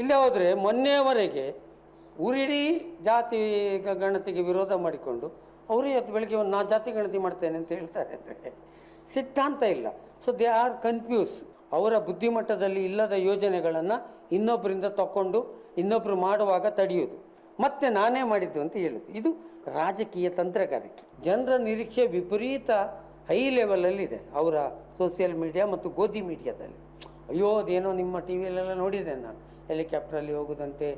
ಇಲ್ಲೇ ಹೋದರೆ ಮೊನ್ನೆಯವರೆಗೆ ಊರಿಡೀ ಜಾತಿ ಗಣತಿಗೆ ವಿರೋಧ ಮಾಡಿಕೊಂಡು ಅವರು ಇವತ್ತು ಬೆಳಗ್ಗೆ ಒಂದು ನಾ ಜಾತಿ ಗಣತಿ ಮಾಡ್ತೇನೆ ಅಂತ ಹೇಳ್ತಾರೆ ಅಂದರೆ ಸಿದ್ಧಾಂತ ಇಲ್ಲ. ಸೊ ದೇ ಆರ್ ಕನ್ಫ್ಯೂಸ್ ಅವರ ಬುದ್ಧಿಮಟ್ಟದಲ್ಲಿ ಇಲ್ಲದ ಯೋಜನೆಗಳನ್ನು ಇನ್ನೊಬ್ಬರಿಂದ ತಗೊಂಡು ಇನ್ನೊಬ್ಬರು ಮಾಡುವಾಗ ತಡೆಯೋದು ಮತ್ತೆ ನಾನೇ ಮಾಡಿದ್ದು ಅಂತ ಹೇಳೋದು ಇದು ರಾಜಕೀಯ ತಂತ್ರಗಾರಿಕೆ. ಜನರ ನಿರೀಕ್ಷೆ ವಿಪರೀತ ಹೈ ಲೆವೆಲಲ್ಲಿದೆ ಅವರ ಸೋಷಿಯಲ್ ಮೀಡಿಯಾ ಮತ್ತು ಗೋಧಿ ಮೀಡಿಯಾದಲ್ಲಿ ಅಯ್ಯೋ, ಅದೇನೋ ನಿಮ್ಮ ಟಿ ವಿಯಲ್ಲೆಲ್ಲ ನೋಡಿದೆ ನಾನು. ಹೆಲಿಕಾಪ್ಟ್ರಲ್ಲಿ ಹೋಗುದಂತೆ,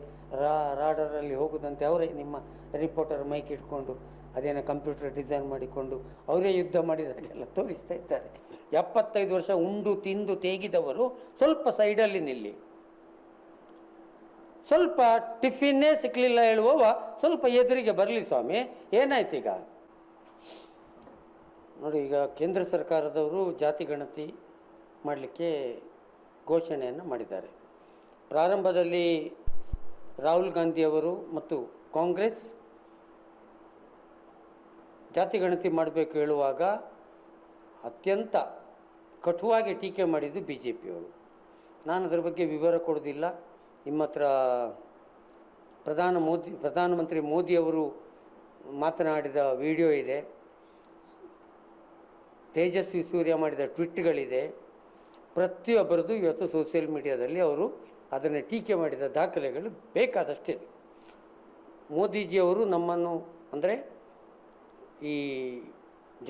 ರಾ, ರಾಡರಲ್ಲಿ ಹೋಗುದಂತೆ ಅವರೇ ನಿಮ್ಮ ರಿಪೋರ್ಟರ್ ಮೈಕ್ ಇಟ್ಕೊಂಡು, ಅದೇನೋ ಕಂಪ್ಯೂಟರ್ ಡಿಸೈನ್ ಮಾಡಿಕೊಂಡು, ಅವರೇ ಯುದ್ಧ ಮಾಡಿದಾಗೆಲ್ಲ ತೋರಿಸ್ತಾ ಇದ್ದಾರೆ. ಎಪ್ಪತ್ತೈದು ವರ್ಷ ಉಂಡು ತಿಂದು ತೇಗಿದವರು ಸ್ವಲ್ಪ ಸೈಡಲ್ಲಿ ನಿಲ್ಲಿ. ಸ್ವಲ್ಪ ಟಿಫಿನ್ನೇ ಸಿಕ್ಕಲಿಲ್ಲ ಹೇಳುವವ ಸ್ವಲ್ಪ ಎದುರಿಗೆ ಬರಲಿ ಸ್ವಾಮಿ, ಏನಾಯ್ತು ಈಗ? ನೋಡಿ, ಈಗ ಕೇಂದ್ರ ಸರ್ಕಾರದವರು ಜಾತಿ ಗಣತಿ ಮಾಡಲಿಕ್ಕೆ ಘೋಷಣೆಯನ್ನು ಮಾಡಿದ್ದಾರೆ. ಪ್ರಾರಂಭದಲ್ಲಿ ರಾಹುಲ್ ಗಾಂಧಿಯವರು ಮತ್ತು ಕಾಂಗ್ರೆಸ್ ಜಾತಿ ಗಣತಿ ಮಾಡಬೇಕು ಹೇಳುವಾಗ ಅತ್ಯಂತ ಕಟುವಾಗಿ ಟೀಕೆ ಮಾಡಿದ್ದು ಬಿ ಜೆ ಪಿಯವರು ನಾನು ಅದರ ಬಗ್ಗೆ ವಿವರ ಕೊಡೋದಿಲ್ಲ ನಿಮ್ಮ ಹತ್ರ ಪ್ರಧಾನ ಮೋದಿ, ಪ್ರಧಾನಮಂತ್ರಿ ಮೋದಿಯವರು ಮಾತನಾಡಿದ ವಿಡಿಯೋ ಇದೆ. ತೇಜಸ್ವಿ ಸೂರ್ಯ ಮಾಡಿದ ಟ್ವಿಟ್ಗಳಿದೆ. ಪ್ರತಿಯೊಬ್ಬರದ್ದು ಇವತ್ತು ಸೋಷಿಯಲ್ ಮೀಡಿಯಾದಲ್ಲಿ ಅವರು ಅದನ್ನು ಟೀಕೆ ಮಾಡಿದ ದಾಖಲೆಗಳು ಬೇಕಾದಷ್ಟಿದೆ ಮೋದಿಜಿಯವರು ನಮ್ಮನ್ನು ಅಂದರೆ ಈ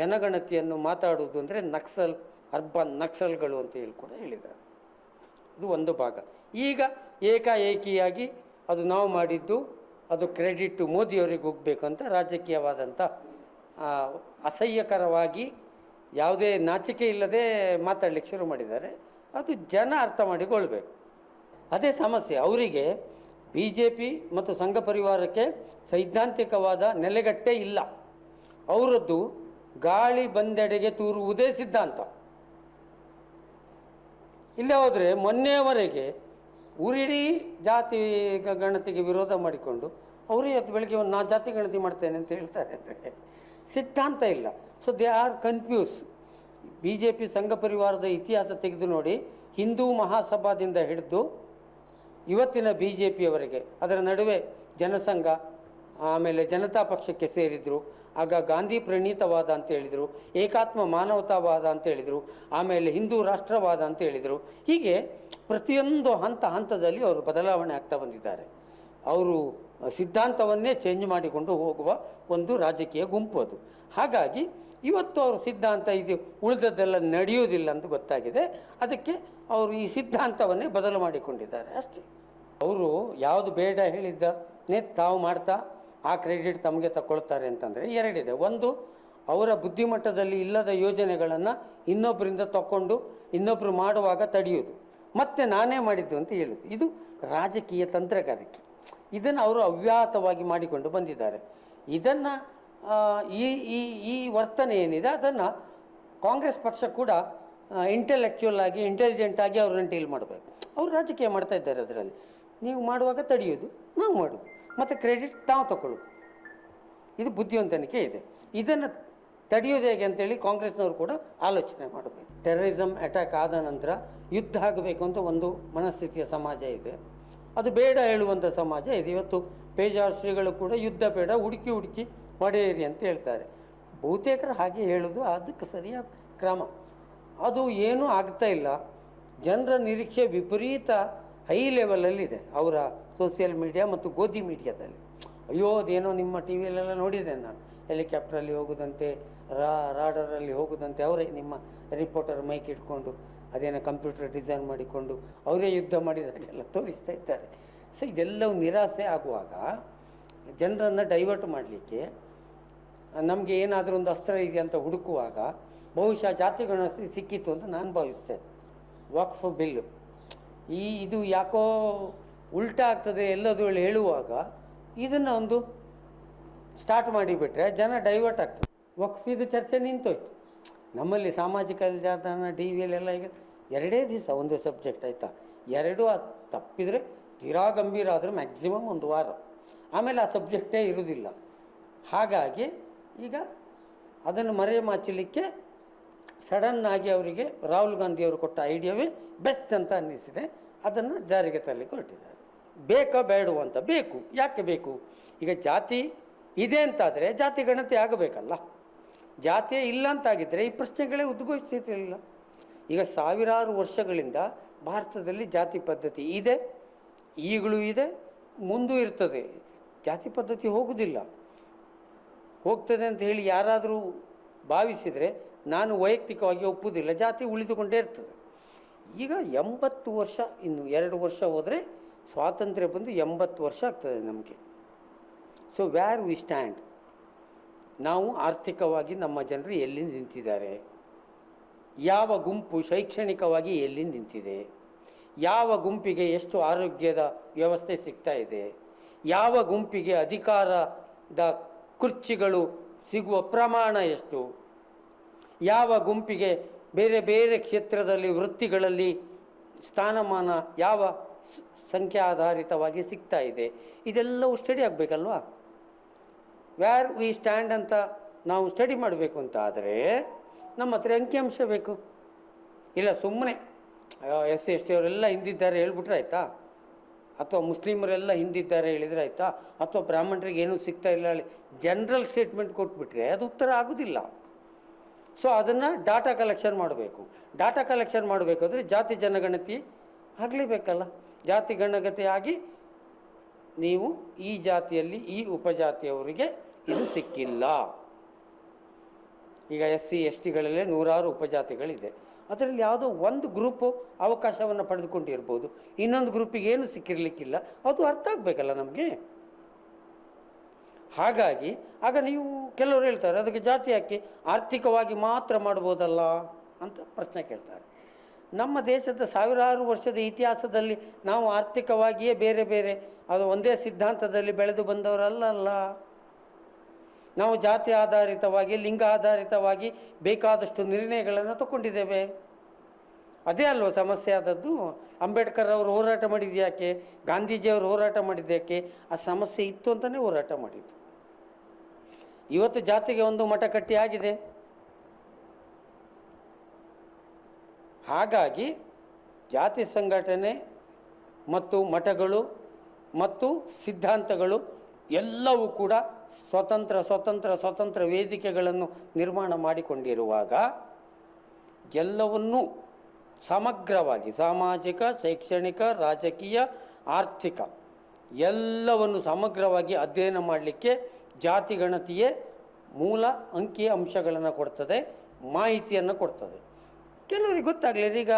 ಜನಗಣತಿಯನ್ನು ಮಾತಾಡುವುದು ಅಂದರೆ ನಕ್ಸಲ್, ಅರ್ಬನ್ ನಕ್ಸಲ್ಗಳು ಅಂತ ಹೇಳಿ ಕೂಡ ಹೇಳಿದ್ದಾರೆ. ಇದು ಒಂದು ಭಾಗ. ಈಗ ಏಕಾಏಕಿಯಾಗಿ ಅದು ನಾವು ಮಾಡಿದ್ದು ಅದು ಕ್ರೆಡಿಟ್ಟು ಮೋದಿಯವರಿಗೆ ಹೋಗಬೇಕು ಅಂತ ರಾಜಕೀಯವಾದಂಥ ಅಸಹ್ಯಕರವಾಗಿ ಯಾವುದೇ ನಾಚಿಕೆ ಇಲ್ಲದೆ ಮಾತಾಡಲಿಕ್ಕೆ ಶುರು ಮಾಡಿದ್ದಾರೆ. ಅದು ಜನ ಅರ್ಥ ಮಾಡಿಕೊಳ್ಬೇಕು. ಅದೇ ಸಮಸ್ಯೆ. ಅವರಿಗೆ ಬಿ ಜೆ ಪಿ ಮತ್ತು ಸಂಘ ಪರಿವಾರಕ್ಕೆ ಸೈದ್ಧಾಂತಿಕವಾದ ನೆಲೆಗಟ್ಟೆ ಇಲ್ಲ. ಅವರದ್ದು ಗಾಳಿ ಬಂದೆಡೆಗೆ ತೂರುವುದೇ ಸಿದ್ಧಾಂತ. ಇಲ್ಲೇ ಹೋದರೆ ಮೊನ್ನೆಯವರೆಗೆ ಉರಿಡೀ ಜಾತಿ ಗಣತಿಗೆ ವಿರೋಧ ಮಾಡಿಕೊಂಡು ಅವರು ಇವತ್ತು ಬೆಳಗ್ಗೆ ಒಂದು ನಾ, ಜಾತಿ ಗಣತಿ ಮಾಡ್ತೇನೆ ಅಂತ ಹೇಳ್ತಾರೆ ಅಂದರೆ ಸಿದ್ಧಾಂತ ಇಲ್ಲ. So they are confuse B J P ಸಂಘ ಪರಿವಾರದ ಇತಿಹಾಸ ತೆಗೆದು ನೋಡಿ ಹಿಂದೂ ಮಹಾಸಭಾದಿಂದ ಹಿಡಿದು ಇವತ್ತಿನ ಬಿ ಜೆ ಪಿಯವರೆಗೆ ಅದರ ನಡುವೆ ಜನಸಂಘ, ಆಮೇಲೆ ಜನತಾ ಪಕ್ಷಕ್ಕೆ ಸೇರಿದರು, ಆಗ ಗಾಂಧಿ ಪ್ರಣೀತವಾದ ಅಂತ ಹೇಳಿದರು, ಏಕಾತ್ಮ ಮಾನವತಾವಾದ ಅಂತ ಹೇಳಿದರು, ಆಮೇಲೆ ಹಿಂದೂ ರಾಷ್ಟ್ರವಾದ ಅಂತ ಹೇಳಿದರು. ಹೀಗೆ ಪ್ರತಿಯೊಂದು ಹಂತ ಹಂತದಲ್ಲಿ ಅವರು ಬದಲಾವಣೆ ಆಗ್ತಾ ಬಂದಿದ್ದಾರೆ. ಅವರು ಸಿದ್ಧಾಂತವನ್ನೇ ಚೇಂಜ್ ಮಾಡಿಕೊಂಡು ಹೋಗುವ ಒಂದು ರಾಜಕೀಯ ಗುಂಪು ಅದು. ಹಾಗಾಗಿ ಇವತ್ತು ಅವ್ರ ಸಿದ್ಧಾಂತ ಇದು ಉಳಿದದ್ದೆಲ್ಲ ನಡೆಯುವುದಿಲ್ಲ ಅಂತ ಗೊತ್ತಾಗಿದೆ. ಅದಕ್ಕೆ ಅವರು ಈ ಸಿದ್ಧಾಂತವನ್ನೇ ಬದಲು ಮಾಡಿಕೊಂಡಿದ್ದಾರೆ. ಅಷ್ಟೇ. ಅವರು ಯಾವುದು ಬೇಡ ಹೇಳಿದ್ದನ್ನೇ ತಾವು ಮಾಡ್ತಾ ಆ ಕ್ರೆಡಿಟ್ ತಮಗೆ ತಗೊಳ್ತಾರೆ ಅಂತಂದರೆ ಎರಡಿದೆ. ಒಂದು, ಅವರ ಬುದ್ಧಿಮಟ್ಟದಲ್ಲಿ ಇಲ್ಲದ ಯೋಜನೆಗಳನ್ನು ಇನ್ನೊಬ್ಬರಿಂದ ತಗೊಂಡು ಇನ್ನೊಬ್ಬರು ಮಾಡುವಾಗ ತಡೆಯೋದು ಮತ್ತೆ ನಾನೇ ಮಾಡಿದ್ದು ಅಂತ ಹೇಳೋದು ಇದು ರಾಜಕೀಯ ತಂತ್ರಗಾರಿಕೆ. ಇದನ್ನು ಅವರು ಅವ್ಯಾಹತವಾಗಿ ಮಾಡಿಕೊಂಡು ಬಂದಿದ್ದಾರೆ. ಇದನ್ನು ಈ ಈ ಈ ವರ್ತನೆ ಏನಿದೆ, ಅದನ್ನು ಕಾಂಗ್ರೆಸ್ ಪಕ್ಷ ಕೂಡ ಇಂಟೆಲೆಕ್ಚುಯಲ್ ಆಗಿ ಇಂಟೆಲಿಜೆಂಟ್ ಆಗಿ ಅವ್ರನ್ನ ಡೀಲ್ ಮಾಡಬೇಕು. ಅವರು ರಾಜಕೀಯ ಮಾಡ್ತಾ ಇದ್ದಾರೆ ಅದರಲ್ಲಿ. ನೀವು ಮಾಡುವಾಗ ತಡೆಯೋದು ನಾವು ಮಾಡೋದು ಮತ್ತು ಕ್ರೆಡಿಟ್ ತಾವು ತಗೊಳ್ಳೋದು ಇದು ಬುದ್ಧಿವಂತನಿಕೆ ಇದೆ. ಇದನ್ನು ತಡೆಯೋದು ಹೇಗೆ ಅಂತೇಳಿ ಕಾಂಗ್ರೆಸ್ನವರು ಕೂಡ ಆಲೋಚನೆ ಮಾಡಬೇಕು. ಟೆರರಿಸಮ್ ಅಟ್ಯಾಕ್ ಆದ ನಂತರ ಯುದ್ಧ ಆಗಬೇಕು ಅಂತ ಒಂದು ಮನಸ್ಥಿತಿಯ ಸಮಾಜ ಇದೆ. ಅದು ಬೇಡ ಹೇಳುವಂಥ ಸಮಾಜ ಇದೆ. ಇವತ್ತು ಪೇಜಾರ್ ಶ್ರೀಗಳು ಕೂಡ ಯುದ್ಧ ಬೇಡ, ಹುಡುಕಿ ಹುಡುಕಿ ಹೊಡೆಯಿರಿ ಅಂತ ಹೇಳ್ತಾರೆ. ಬಹುತೇಕರು ಹಾಗೆ ಹೇಳೋದು, ಅದಕ್ಕೆ ಸರಿಯಾದ ಕ್ರಮ. ಅದು ಏನೂ ಆಗ್ತಾ ಇಲ್ಲ. ಜನರ ನಿರೀಕ್ಷೆ ವಿಪರೀತ ಹೈ ಲೆವೆಲಲ್ಲಿದೆ ಅವರ ಸೋಷಿಯಲ್ ಮೀಡಿಯಾ ಮತ್ತು ಗೋಧಿ ಮೀಡಿಯಾದಲ್ಲಿ. ಅಯ್ಯೋ, ಅದೇನೋ ನಿಮ್ಮ ಟಿ ವಿಯಲ್ಲೆಲ್ಲ ನೋಡಿದೆ ನಾನು. ಹೆಲಿಕಾಪ್ಟ್ರಲ್ಲಿ ಹೋಗೋದಂತೆ, ರಾ, ರಾಡರಲ್ಲಿ ಹೋಗೋದಂತೆ ಅವರೇ ನಿಮ್ಮ ರಿಪೋರ್ಟರ್ ಮೈಕ್ ಇಟ್ಕೊಂಡು, ಅದೇನೋ ಕಂಪ್ಯೂಟರ್ ಡಿಸೈನ್ ಮಾಡಿಕೊಂಡು ಅವರೇ ಯುದ್ಧ ಮಾಡಿದಾಗೆಲ್ಲ ತೋರಿಸ್ತಾ ಇದ್ದಾರೆ. ಸೊ, ಇದೆಲ್ಲವೂ ನಿರಾಸೆ ಆಗುವಾಗ ಜನರನ್ನು ಡೈವರ್ಟ್ ಮಾಡಲಿಕ್ಕೆ ನಮಗೆ ಏನಾದರೂ ಒಂದು ಅಸ್ತ್ರ ಇದೆ ಅಂತ ಹುಡುಕುವಾಗ ಬಹುಶಃ ಜಾತಿ ಸಿಕ್ಕಿತ್ತು ಅಂತ ನಾನು ಭಾವಿಸ್ತೇನೆ. ವಕ್ಫ್ ಬಿಲ್ಲು ಈ ಇದು ಯಾಕೋ ಉಲ್ಟಾ ಆಗ್ತದೆ ಎಲ್ಲದೂ ಹೇಳುವಾಗ ಇದನ್ನು ಒಂದು ಸ್ಟಾರ್ಟ್ ಮಾಡಿಬಿಟ್ರೆ ಜನ ಡೈವರ್ಟ್ ಆಗ್ತದೆ. ವಕ್ಫಿದು ಚರ್ಚೆ ನಿಂತೋಯ್ತು. ನಮ್ಮಲ್ಲಿ ಸಾಮಾಜಿಕ ಜಾಲತಾಣ ಟಿ ವಿಯಲ್ಲೆಲ್ಲ ಈಗ ಎರಡೇ ದಿವಸ ಒಂದು ಸಬ್ಜೆಕ್ಟ್ ಆಯಿತಾ? ಎರಡು ಅದು ತಪ್ಪಿದರೆ ತೀರಾ ಗಂಭೀರ ಆದರೆ ಮ್ಯಾಕ್ಸಿಮಮ್ ಒಂದು ವಾರ. ಆಮೇಲೆ ಆ ಸಬ್ಜೆಕ್ಟೇ ಇರುವುದಿಲ್ಲ ಹಾಗಾಗಿ ಈಗ ಅದನ್ನು ಮರೆಮಾಚಲಿಕ್ಕೆ ಸಡನ್ ಆಗಿ ಅವರಿಗೆ ರಾಹುಲ್ ಗಾಂಧಿಯವರು ಕೊಟ್ಟ ಐಡಿಯಾವೇ ಬೆಸ್ಟ್ ಅಂತ ಅನ್ನಿಸಿದೆ. ಅದನ್ನು ಜಾರಿಗೆ ತರಲಿಕ್ಕೆ ಹೊರಟಿದ್ದಾರೆ. ಬೇಕಾ ಬೇಡವು ಅಂತ. ಬೇಕು. ಯಾಕೆ ಬೇಕು? ಈಗ ಜಾತಿ ಇದೆ ಅಂತಾದರೆ ಜಾತಿ ಗಣತಿ ಆಗಬೇಕಲ್ಲ. ಜಾತಿಯೇ ಇಲ್ಲ ಅಂತಾಗಿದ್ದರೆ ಈ ಪ್ರಶ್ನೆಗಳೇ ಉದ್ಭವಿಸ್ತಿರಲಿಲ್ಲ. ಈಗ ಸಾವಿರಾರು ವರ್ಷಗಳಿಂದ ಭಾರತದಲ್ಲಿ ಜಾತಿ ಪದ್ಧತಿ ಇದೆ. ಈಗಲೂ ಇದೆ. ಮುಂದೂ ಇರ್ತದೆ. ಜಾತಿ ಪದ್ಧತಿ ಹೋಗುವುದಿಲ್ಲ ಹೋಗ್ತದೆ ಅಂತ ಹೇಳಿ ಯಾರಾದರೂ ಭಾವಿಸಿದರೆ ನಾನು ವೈಯಕ್ತಿಕವಾಗಿ ಒಪ್ಪುವುದಿಲ್ಲ. ಜಾತಿ ಉಳಿದುಕೊಂಡೇ ಇರ್ತದೆ. ಈಗ ಎಂಬತ್ತು ವರ್ಷ, ಇನ್ನು ಎರಡು ವರ್ಷ ಹೋದರೆ ಸ್ವಾತಂತ್ರ್ಯ ಬಂದು ಎಂಬತ್ತು ವರ್ಷ ಆಗ್ತದೆ ನಮಗೆ. ಸೊ ವ್ಯಾರ್ ವಿ ಸ್ಟ್ಯಾಂಡ್ ನಾವು ಆರ್ಥಿಕವಾಗಿ ನಮ್ಮ ಜನರು ಎಲ್ಲಿ ನಿಂತಿದ್ದಾರೆ? ಯಾವ ಗುಂಪು ಶೈಕ್ಷಣಿಕವಾಗಿ ಎಲ್ಲಿ ನಿಂತಿದೆ? ಯಾವ ಗುಂಪಿಗೆ ಎಷ್ಟು ಆರೋಗ್ಯದ ವ್ಯವಸ್ಥೆ ಸಿಗ್ತಾ ಇದೆ? ಯಾವ ಗುಂಪಿಗೆ ಅಧಿಕಾರದ ಕುರ್ಚಿಗಳು ಸಿಗುವ ಪ್ರಮಾಣ ಎಷ್ಟು? ಯಾವ ಗುಂಪಿಗೆ ಬೇರೆ ಬೇರೆ ಕ್ಷೇತ್ರದಲ್ಲಿ ವೃತ್ತಿಗಳಲ್ಲಿ ಸ್ಥಾನಮಾನ ಯಾವ ಸಂಖ್ಯಾಧಾರಿತವಾಗಿ ಸಿಗ್ತಾ ಇದೆ? ಇದೆಲ್ಲವೂ ಸ್ಟಡಿ ಆಗಬೇಕಲ್ವಾ? ವ್ಯಾರ್ ವಿ ಸ್ಟ್ಯಾಂಡ್ ಅಂತ ನಾವು ಸ್ಟಡಿ ಮಾಡಬೇಕು ಅಂತ ಆದರೆ ನಮ್ಮ ಹತ್ರ ಅಂಕಿಅಂಶ ಬೇಕು. ಇಲ್ಲ ಸುಮ್ಮನೆ ಎಸ್ ಎಸ್ ಟಿ ಅವರೆಲ್ಲ ಹಿಂದಿದ್ದಾರೆ ಹೇಳ್ಬಿಟ್ರೆ ಆಯ್ತಾ? ಅಥವಾ ಮುಸ್ಲಿಮರೆಲ್ಲ ಹಿಂದಿದ್ದಾರೆ ಹೇಳಿದರೆ ಆಯಿತಾ? ಅಥವಾ ಬ್ರಾಹ್ಮಣರಿಗೆ ಏನೂ ಸಿಗ್ತಾ ಇಲ್ಲ ಹೇಳಿ ಜನರಲ್ ಸ್ಟೇಟ್ಮೆಂಟ್ ಕೊಟ್ಬಿಟ್ರೆ ಅದು ಉತ್ತರ ಆಗೋದಿಲ್ಲ. ಸೊ ಅದನ್ನು ಡಾಟಾ ಕಲೆಕ್ಷನ್ ಮಾಡಬೇಕು. ಡಾಟಾ ಕಲೆಕ್ಷನ್ ಮಾಡಬೇಕಾದ್ರೆ ಜಾತಿ ಜನಗಣತಿ ಆಗಲೇಬೇಕಲ್ಲ. ಜಾತಿ ಗಣಗತಿ ಆಗಿ ನೀವು ಈ ಜಾತಿಯಲ್ಲಿ ಈ ಉಪಜಾತಿಯವರಿಗೆ ಇದು ಸಿಕ್ಕಿಲ್ಲ. ಈಗ ಎಸ್ ಸಿ ಎಸ್ ಟಿಗಳಲ್ಲೇ ನೂರಾರು ಉಪಜಾತಿಗಳಿದೆ. ಅದರಲ್ಲಿ ಯಾವುದೋ ಒಂದು ಗ್ರೂಪು ಅವಕಾಶವನ್ನು ಪಡೆದುಕೊಂಡಿರ್ಬೋದು. ಇನ್ನೊಂದು ಗ್ರೂಪಿಗೆ ಏನು ಸಿಕ್ಕಿರಲಿಕ್ಕಿಲ್ಲ. ಅದು ಅರ್ಥ ಆಗಬೇಕಲ್ಲ ನಮಗೆ? ಹಾಗಾಗಿ, ಆಗ ನೀವು ಕೆಲವರು ಹೇಳ್ತಾರೆ, ಅದಕ್ಕೆ ಜಾತಿ ಹಾಕಿ ಆರ್ಥಿಕವಾಗಿ ಮಾತ್ರ ಮಾಡ್ಬೋದಲ್ಲ ಅಂತ ಪ್ರಶ್ನೆ ಕೇಳ್ತಾರೆ. ನಮ್ಮ ದೇಶದ ಸಾವಿರಾರು ವರ್ಷದ ಇತಿಹಾಸದಲ್ಲಿ ನಾವು ಆರ್ಥಿಕವಾಗಿಯೇ ಬೇರೆ ಬೇರೆ, ಅದು ಒಂದೇ ಸಿದ್ಧಾಂತದಲ್ಲಿ ಬೆಳೆದು ಬಂದವರಲ್ಲ ಅಲ್ಲ ನಾವು ಜಾತಿ ಆಧಾರಿತವಾಗಿ, ಲಿಂಗ ಆಧಾರಿತವಾಗಿ ಬೇಕಾದಷ್ಟು ನಿರ್ಣಯಗಳನ್ನು ತಗೊಂಡಿದ್ದೇವೆ. ಅದೇ ಅಲ್ವ ಸಮಸ್ಯೆ ಆದದ್ದು? ಅಂಬೇಡ್ಕರ್ ಅವರು ಹೋರಾಟ ಮಾಡಿದ್ದು ಯಾಕೆ? ಗಾಂಧೀಜಿಯವರು ಹೋರಾಟ ಮಾಡಿದ್ದು ಯಾಕೆ? ಆ ಸಮಸ್ಯೆ ಇತ್ತು ಅಂತಲೇ ಹೋರಾಟ ಮಾಡಿದ್ದು. ಇವತ್ತು ಜಾತಿಗೆ ಒಂದು ಮಠ ಕಟ್ಟಿ ಆಗಿದೆ. ಹಾಗಾಗಿ ಜಾತಿ ಸಂಘಟನೆ ಮತ್ತು ಮಠಗಳು ಮತ್ತು ಸಿದ್ಧಾಂತಗಳು ಎಲ್ಲವೂ ಕೂಡ ಸ್ವತಂತ್ರ ಸ್ವತಂತ್ರ ಸ್ವತಂತ್ರ ವೇದಿಕೆಗಳನ್ನು ನಿರ್ಮಾಣ ಮಾಡಿಕೊಂಡಿರುವಾಗ ಎಲ್ಲವನ್ನೂ ಸಮಗ್ರವಾಗಿ ಸಾಮಾಜಿಕ, ಶೈಕ್ಷಣಿಕ, ರಾಜಕೀಯ, ಆರ್ಥಿಕ ಎಲ್ಲವನ್ನು ಸಮಗ್ರವಾಗಿ ಅಧ್ಯಯನ ಮಾಡಲಿಕ್ಕೆ ಜಾತಿ ಗಣತಿಯೇ ಮೂಲ ಅಂಕಿ ಅಂಶಗಳನ್ನು ಕೊಡ್ತದೆ, ಮಾಹಿತಿಯನ್ನು ಕೊಡ್ತದೆ. ಕೆಲವರಿಗೆ ಗೊತ್ತಾಗಲಿಲ್ಲ ಈಗ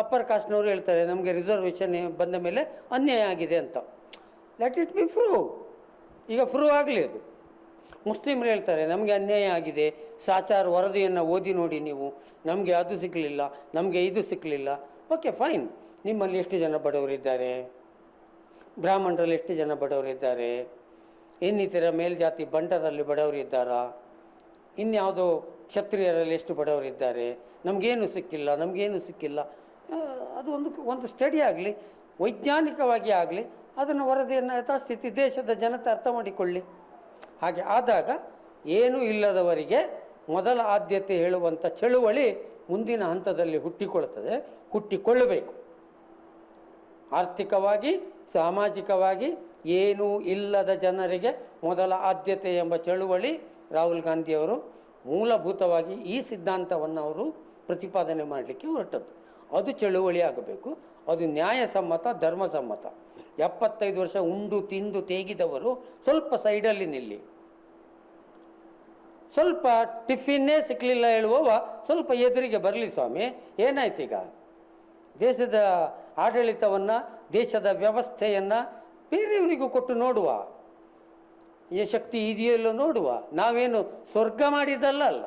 ಅಪ್ಪರ್ ಕಾಸ್ಟ್ನವರು ಹೇಳ್ತಾರೆ, ನಮಗೆ ರಿಸರ್ವೇಷನ್ ಬಂದ ಮೇಲೆ ಅನ್ಯಾಯ ಆಗಿದೆ ಅಂತ. ಲೆಟ್ ಇಟ್ ಬಿ ಫ್ರೂ ಈಗ ಫ್ರೂ ಆಗಲಿ ಅದು. ಮುಸ್ಲಿಮ್ರು ಹೇಳ್ತಾರೆ, ನಮಗೆ ಅನ್ಯಾಯ ಆಗಿದೆ, ಸಾಚಾರ ವರದಿಯನ್ನು ಓದಿ ನೋಡಿ ನೀವು, ನಮಗೆ ಅದು ಸಿಕ್ಕಲಿಲ್ಲ ನಮಗೆ ಇದು ಸಿಕ್ಕಲಿಲ್ಲ ಓಕೆ ಫೈನ್ ನಿಮ್ಮಲ್ಲಿ ಎಷ್ಟು ಜನ ಬಡವರಿದ್ದಾರೆ? ಬ್ರಾಹ್ಮಣರಲ್ಲಿ ಎಷ್ಟು ಜನ ಬಡವರಿದ್ದಾರೆ? ಇನ್ನಿತರ ಮೇಲ್ಜಾತಿ ಬಂಟರಲ್ಲಿ ಬಡವರಿದ್ದಾರಾ? ಇನ್ಯಾವುದೋ ಕ್ಷತ್ರಿಯರಲ್ಲಿ ಎಷ್ಟು ಬಡವರಿದ್ದಾರೆ? ನಮಗೇನು ಸಿಕ್ಕಿಲ್ಲ ನಮಗೇನು ಸಿಕ್ಕಿಲ್ಲ. ಅದು ಒಂದು ಒಂದು ಸ್ಟಡಿ ಆಗಲಿ, ವೈಜ್ಞಾನಿಕವಾಗಿ ಆಗಲಿ, ಅದನ್ನು ವರದಿಯನ್ನು ಯಥಾಸ್ಥಿತಿ ದೇಶದ ಜನತೆ ಅರ್ಥ ಮಾಡಿಕೊಳ್ಳಿ. ಹಾಗೆ ಆದಾಗ ಏನೂ ಇಲ್ಲದವರಿಗೆ ಮೊದಲ ಆದ್ಯತೆ ಹೇಳುವಂಥ ಚಳುವಳಿ ಮುಂದಿನ ಹಂತದಲ್ಲಿ ಹುಟ್ಟಿಕೊಳ್ಳುತ್ತದೆ, ಹುಟ್ಟಿಕೊಳ್ಳಬೇಕು. ಆರ್ಥಿಕವಾಗಿ, ಸಾಮಾಜಿಕವಾಗಿ ಏನೂ ಇಲ್ಲದ ಜನರಿಗೆ ಮೊದಲ ಆದ್ಯತೆ ಎಂಬ ಚಳುವಳಿ ರಾಹುಲ್ ಗಾಂಧಿಯವರು ಮೂಲಭೂತವಾಗಿ ಈ ಸಿದ್ಧಾಂತವನ್ನು ಅವರು ಪ್ರತಿಪಾದನೆ ಮಾಡಲಿಕ್ಕೆ ಹೊರಟದ್ದು. ಅದು ಚಳುವಳಿ ಆಗಬೇಕು, ಅದು ನ್ಯಾಯಸಮ್ಮತ, ಧರ್ಮಸಮ್ಮತ. ಎಪ್ಪತ್ತೈದು ವರ್ಷ ಉಂಡು ತಿಂದು ತೇಗಿದವರು ಸ್ವಲ್ಪ ಸೈಡಲ್ಲಿ ನಿಲ್ಲಿ. ಸ್ವಲ್ಪ ಟಿಫಿನ್ನೇ ಸಿಕ್ಕಲಿಲ್ಲ ಹೇಳುವವ ಸ್ವಲ್ಪ ಎದುರಿಗೆ ಬರಲಿ ಸ್ವಾಮಿ ಏನಾಯ್ತೀಗ ದೇಶದ ಆಡಳಿತವನ್ನು, ದೇಶದ ವ್ಯವಸ್ಥೆಯನ್ನು ಬೇರೆಯವರಿಗೂ ಕೊಟ್ಟು ನೋಡುವ. ಈ ಶಕ್ತಿ ಇದೆಯಲ್ಲೋ ನೋಡುವ. ನಾವೇನು ಸ್ವರ್ಗ ಮಾಡಿದ್ದಲ್ಲ ಅಲ್ಲ?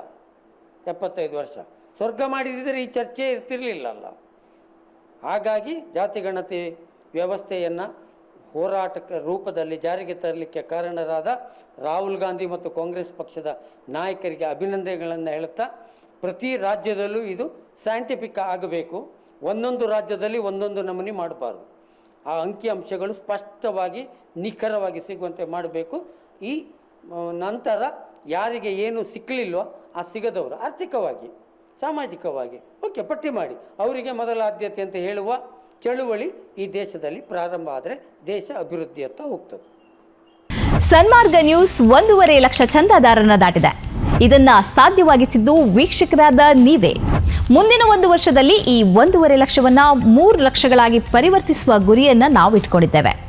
ಎಪ್ಪತ್ತೈದು ವರ್ಷ. ಸ್ವರ್ಗ ಮಾಡಿದಿದ್ದರೆ ಈ ಚರ್ಚೆ ಇರ್ತಿರ್ಲಿಲ್ಲಲ್ಲ ಹಾಗಾಗಿ ಜಾತಿಗಣತಿ ವ್ಯವಸ್ಥೆಯನ್ನು ಹೋರಾಟಕ ರೂಪದಲ್ಲಿ ಜಾರಿಗೆ ತರಲಿಕ್ಕೆ ಕಾರಣರಾದ ರಾಹುಲ್ ಗಾಂಧಿ ಮತ್ತು ಕಾಂಗ್ರೆಸ್ ಪಕ್ಷದ ನಾಯಕರಿಗೆ ಅಭಿನಂದನೆಗಳನ್ನು ಹೇಳುತ್ತಾ, ಪ್ರತಿ ರಾಜ್ಯದಲ್ಲೂ ಇದು ಸೈಂಟಿಫಿಕ್ ಆಗಬೇಕು. ಒಂದೊಂದು ರಾಜ್ಯದಲ್ಲಿ ಒಂದೊಂದು ನಮೂನೆ ಮಾಡಬಾರ್ದು. ಆ ಅಂಕಿಅಂಶಗಳು ಸ್ಪಷ್ಟವಾಗಿ, ನಿಖರವಾಗಿ ಸಿಗುವಂತೆ ಮಾಡಬೇಕು. ಈ ನಂತರ ಯಾರಿಗೆ ಏನು ಸಿಕ್ಕಲಿಲ್ವೋ ಆ ಸಿಗದವರು ಆರ್ಥಿಕವಾಗಿ, ಸಾಮಾಜಿಕವಾಗಿ. ಓಕೆ ಪಟ್ಟಿ ಮಾಡಿ. ಅವರಿಗೆ ಮೊದಲ ಆದ್ಯತೆ ಅಂತ ಹೇಳುವ ಚಳುವಳಿ ಈ ದೇಶದಲ್ಲಿ ಪ್ರಾರಂಭ ಆದರೆ ದೇಶ ಅಭಿವೃದ್ಧಿಯತ್ತ ಹೋಗ್ತದೆ. ಸನ್ಮಾರ್ಗ ನ್ಯೂಸ್ ಒಂದೂವರೆ ಲಕ್ಷ ಚಂದಾದಾರನ ದಾಟಿದೆ. ಇದನ್ನ ಸಾಧ್ಯವಾಗಿಸಿದ್ದು ವೀಕ್ಷಕರಾದ ನೀವೇ. ಮುಂದಿನ ಒಂದು ವರ್ಷದಲ್ಲಿ ಈ ಒಂದೂವರೆ ಲಕ್ಷವನ್ನ ಮೂರು ಲಕ್ಷಗಳಾಗಿ ಪರಿವರ್ತಿಸುವ ಗುರಿಯನ್ನ ನಾವು ಇಟ್ಕೊಂಡಿದ್ದೇವೆ